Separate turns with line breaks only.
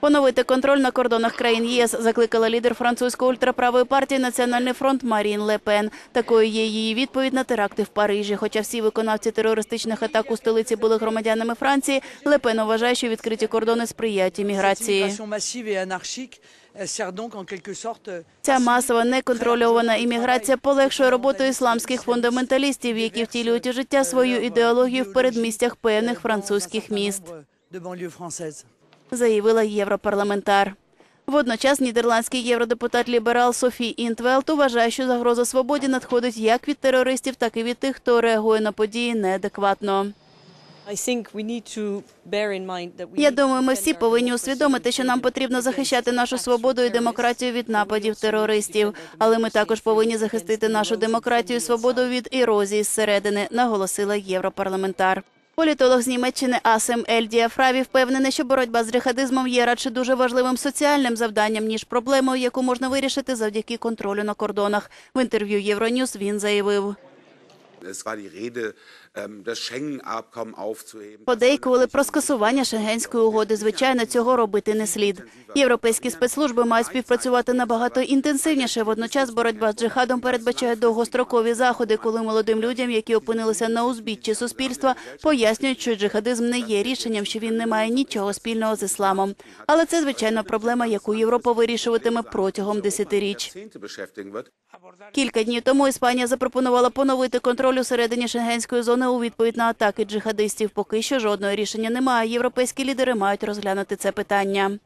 Поновити контроль на кордонах країн ЄС закликала лідер французької ультраправої партії Національний фронт Марін Ле Пен. Такою є її відповідь на теракти в Парижі. Хоча всі виконавці терористичних атак у столиці були громадянами Франції, Ле Пен вважає, що відкриті кордони сприять імміграції. Ця масова неконтрольована імміграція полегшує роботу ісламських фундаменталістів, які втілюють у життя свою ідеологію в передмістях певних французьких міст. Заявила європарламентар. Водночас нідерландський євродепутат ліберал Софі Інтвелт вважає, що загроза свободі надходить як від терористів, так і від тих, хто реагує на події неадекватно. Я думаю, ми всі повинні усвідомити, що нам потрібно захищати нашу свободу і демократію від нападів терористів. Але ми також повинні захистити нашу демократію і свободу від ерозії зсередини, наголосила європарламентар. Політолог з Німеччини Асем Ельдія Фраві впевнений, що боротьба з джихадизмом є радше дуже важливим соціальним завданням, ніж проблемою, яку можна вирішити завдяки контролю на кордонах. В інтерв'ю Євроньюз він заявив. Подейкували про скасування шенгенської угоди. Звичайно, цього робити не слід. Європейські спецслужби мають співпрацювати набагато інтенсивніше. Водночас боротьба з джихадом передбачає довгострокові заходи, коли молодим людям, які опинилися на узбіччі суспільства, пояснюють, що джихадизм не є рішенням, що він не має нічого спільного з ісламом. Але це звичайно проблема, яку Європа вирішуватиме протягом десятиріч. Кілька днів тому Іспанія запропонувала поновити контроль у середині шенгенської зони у відповідь на атаки джихадистів. Поки що жодного рішення немає. Європейські лідери мають розглянути це питання.